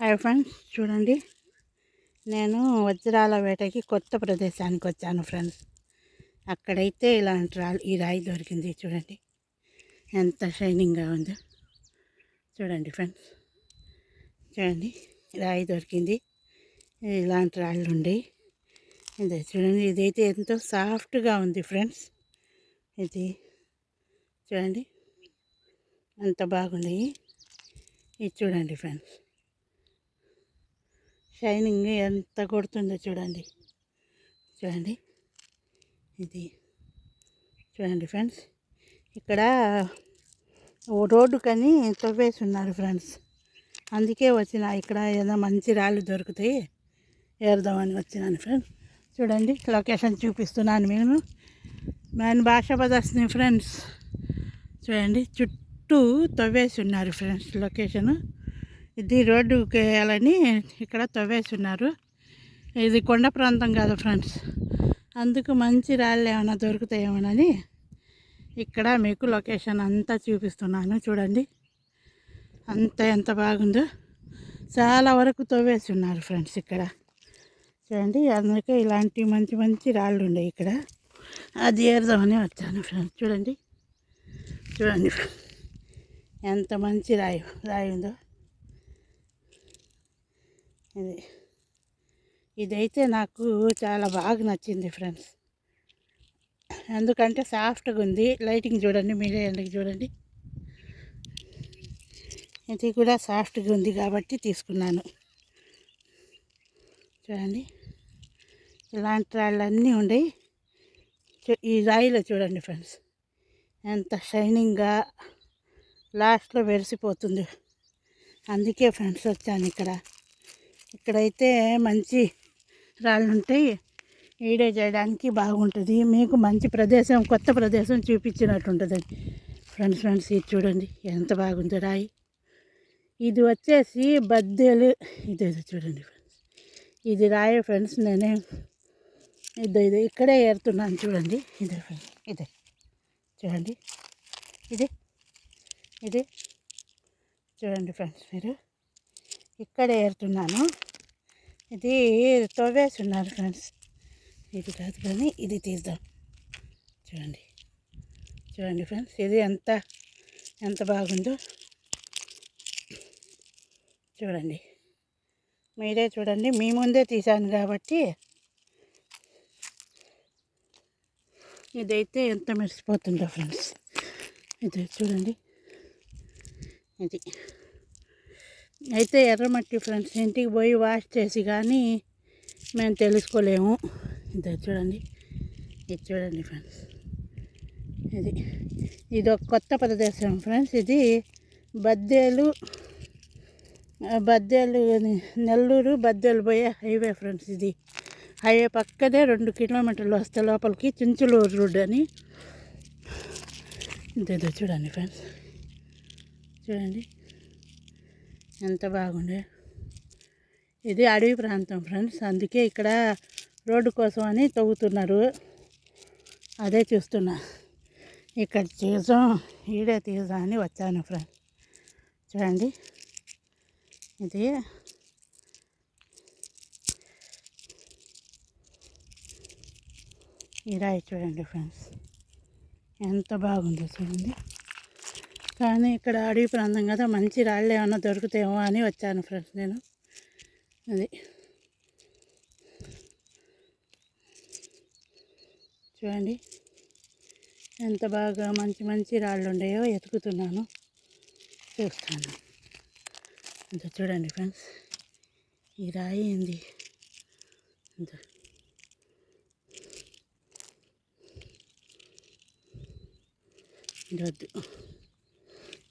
Hi friends చూడండి. నేను వజ్రాల వేటకి కొత్త ప్రదేశానికి వచ్చాను ఫ్రెండ్స్. అక్కడైతే ఇలాంటి రాళ్ళు ఈ రాయి దొరికింది చూడండి. ఎంత షైనింగ్గా ఉందో. చూడండి ఫ్రెండ్స్. చూడండి రాయి దొరికింది. ఇలాంటి రాళ్ళు ఉండి. ఇదే చూడండి ఇదైతే ఎంతో సాఫ్ట్గా ఉంది ఫ్రెండ్స్. ఇది చూడండి. అంత బాగున్నాయి ఇది చూడండి ఫ్రెండ్స్. షైనింగ్ ఎంత కొడుతుందో చూడండి. చూడండి. ఇది చూడండి ఫ్రెండ్స్. ఇక్కడ ఓ రోడ్డు కని తవ్వేసి ఉన్నారు ఫ్రెండ్స్. అందుకే వచ్చిన ఇక్కడ ఏదో మంచి రాళ్ళు దొరుకుతాయి. ఏరుదామని వచ్చినాను ఫ్రెండ్స్. చూడండి లొకేషన్ చూపిస్తున్నాను నేను. నేను భాష ప్రదర్శన ఫ్రెండ్స్. చూడండి చుట్టూ తవ్వేసి ఉన్నారు ఫ్రెండ్స్ లొకేషను. ఇది రోడ్డుకి వేయాలని ఇక్కడ తవ్వేసి ఉన్నారు ఇది కొండ ప్రాంతం కాదు ఫ్రెండ్స్. అందుకు మంచి రాళ్ళు ఏమైనా దొరుకుతాయేమోనని ఇక్కడ మీకు లొకేషన్ అంతా చూపిస్తున్నాను. చూడండి. అంత ఎంత బాగుందో. చాలా వరకు తవ్వేసి ఉన్నారు ఫ్రెండ్స్ ఇక్కడ. చూడండి అందుకే ఇలాంటి మంచి మంచి రాళ్ళు ఉన్నాయి ఇక్కడ. అది ఏరుదామని వచ్చాను ఫ్రెండ్స్. చూడండి. చూడండి. ఎంత మంచి రాయి రాయి ఉందో. ఇది. ఇదైతే నాకు చాలా బాగా నచ్చింది ఫ్రెండ్స్. ఎందుకంటే సాఫ్ట్గా ఉంది. లైటింగ్ చూడండి మీరే ఎందుకు చూడండి. ఇది కూడా సాఫ్ట్గా ఉంది కాబట్టి తీసుకున్నాను. చూడండి. ఇలాంటి రాళ్ళన్నీ ఉండేవి ఈ రాయిలో చూడండి ఫ్రెండ్స్. ఎంత షైనింగ్గా లాస్ట్లో వెరిసిపోతుంది అందుకే ఫ్రెండ్స్ వచ్చాను ఇక్కడ. ఇక్కడైతే మంచి రాళ్ళు ఉంటాయి వీడియో చేయడానికి బాగుంటుంది. మీకు మంచి ప్రదేశం కొత్త ప్రదేశం చూపించినట్టు ఉంటుంది ఫ్రెండ్స్ ఫ్రెండ్స్ ఇది చూడండి. ఎంత బాగుంది రాయి. ఇది వచ్చేసి బద్దెలు. ఇది చూడండి ఫ్రెండ్స్. ఇది రాయి ఫ్రెండ్స్ నేనే ఇదో ఇది ఇక్కడే ఏరుతున్నాను చూడండి. ఇదే ఫ్రెండ్స్ ఇదే చూడండి. ఇది ఇది చూడండి ఫ్రెండ్స్ మీరు. ఇక్కడ ఏరుతున్నాను. ఇది తవ్వేసి ఉన్నారు ఫ్రెండ్స్. ఇది కాదు కానీ ఇది తీద్దాం. చూడండి. చూడండి ఫ్రెండ్స్ ఇది ఎంత ఎంత బాగుందో. చూడండి. మీరే చూడండి. మీ ముందే తీశాను కాబట్టి ఇదైతే ఎంత మెరిసిపోతుందో ఫ్రెండ్స్. ఇది చూడండి. ఇది. అయితే ఎర్రమట్టి ఫ్రెండ్స్ ఇంటికి పోయి వాష్ చేసి కానీ మేము తెలుసుకోలేము. ఇది చూడండి. ఇది చూడండి ఫ్రెండ్స్ ఇది. ఇది ఒక కొత్త ప్రదేశం ఫ్రెండ్స్ ఇది బద్దేలు బద్దేలు నెల్లూరు బద్దేలు పోయే హైవే ఫ్రెండ్స్ ఇది. హైవే పక్కనే రెండు కిలోమీటర్లు వస్తే లోపలికి చించులూరు రోడ్ అని. ఇదేదో చూడండి ఫ్రెండ్స్ చూడండి. ఎంత బాగుండే. ఇది అడవి ప్రాంతం ఫ్రెండ్స్. అందుకే ఇక్కడ రోడ్డు కోసం అని తవ్వుతున్నారు. అదే చూస్తున్నా. ఇక్కడ తీసాం ఈడే తీసాం అని వచ్చాను ఫ్రెండ్స్. చూడండి. ఇది ఈ రాయి చూడండి ఫ్రెండ్స్. ఎంత బాగుందో చూడండి. కానీ ఇక్కడ అడవి ప్రాంతం కదా మంచి రాళ్ళు ఏమైనా దొరుకుతాయేమో అని వచ్చాను ఫ్రెండ్స్ నేను. అది. చూడండి. ఎంత బాగా మంచి మంచి రాళ్ళు ఉండేయో ఎతుకుతున్నాను. చూస్తాను. ఇంత చూడండి ఫ్రెండ్స్. ఈ రాయి ఏంది? ఇంత వద్దు.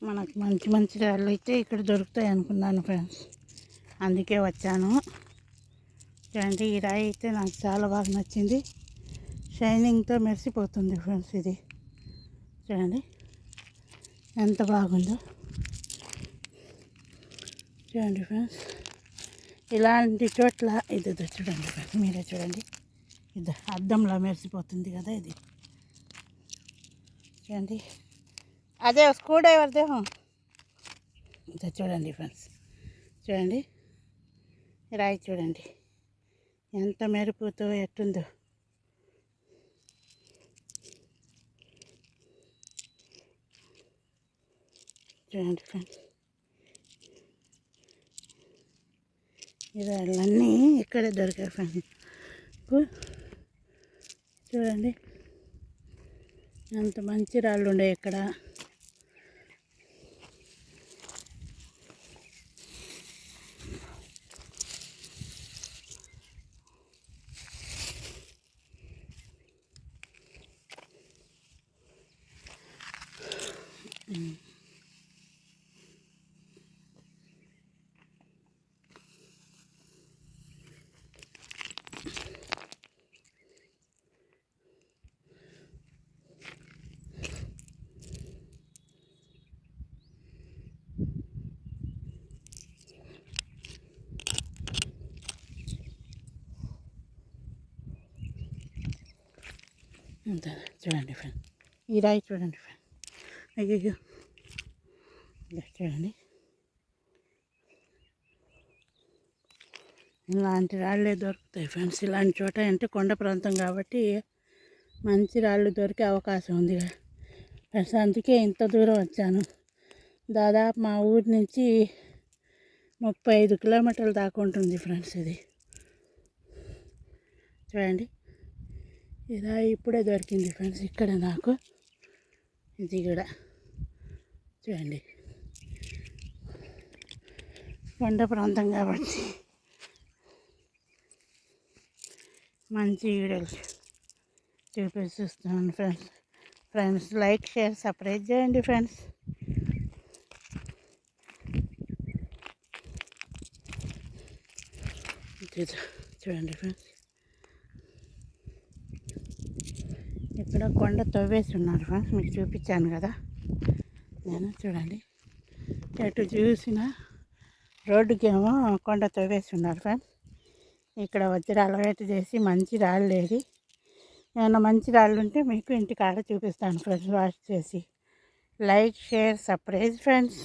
మనకు మంచి మంచి రాళ్ళు అయితే ఇక్కడ దొరుకుతాయి అనుకున్నాను ఫ్రెండ్స్. అందుకే వచ్చాను. చూడండి ఈ రాయి అయితే నాకు చాలా బాగా నచ్చింది. షైనింగ్తో మెరిసిపోతుంది ఫ్రెండ్స్ ఇది. చూడండి ఎంత బాగుందో. చూడండి ఫ్రెండ్స్ ఇలాంటి చోట్ల ఇది చూడండి ఫ్రెండ్స్ మీరే చూడండి. ఇది అద్దంలో మెరిసిపోతుంది కదా ఇది. చూడండి అదే స్క్రూ డ్రైవర్దే ఇదే చూడండి ఫ్రెండ్స్. చూడండి. రాయి చూడండి. ఎంత మెరుపుతో ఎట్టుందో. చూడండి ఫ్రెండ్స్. ఇవన్నీ ఇక్కడే దొరికాయి ఫ్రెండ్స్. చూడండి. ఎంత మంచి రాళ్ళు ఉండే ఇక్కడ. చూడండి ఫ్రెండ్ ఈ రాయి చూడండి ఫ్రెండ్ అయ్యో చూడండి ఇలాంటి రాళ్ళే దొరుకుతాయి ఫ్రెండ్స్. ఇలాంటి చోట అంటే కొండ ప్రాంతం కాబట్టి మంచి రాళ్ళు దొరికే అవకాశం ఉంది ఫ్రెండ్స్ అందుకే ఇంత దూరం వచ్చాను. దాదాపు మా ఊరి నుంచి ముప్పై ఐదు కిలోమీటర్లు దాకా ఉంటుంది ఫ్రెండ్స్ ఇది. చూడండి. ఇలా ఇప్పుడే దొరికింది ఫ్రెండ్స్ ఇక్కడ నాకు. ఇది కూడా. చూడండి. కొండ ప్రాంతం కాబట్టి మంచి వీడియోలు చూపిస్తున్నాను friends. Friends like share separate చేయండి ఫ్రెండ్స్. చూడండి ఫ్రెండ్స్. ఇక్కడ కొండ తవ్వేసి ఉన్నారు ఫ్రెండ్స్. మీకు చూపించాను కదా. నేను చూడండి. ఎటు చూసిన రోడ్డుకేమో కొండ తవ్వేసి ఉన్నారు ఫ్రెండ్స్ ఇక్కడ వజ్రాలు వేట చేసి మంచి రాళ్ళు లేదు ఏమైనా మంచి రాళ్ళు ఉంటే మీకు ఇంటికాడ చూపిస్తాను ఫ్రెండ్స్ వాష్ చేసి. Like share surprise friends.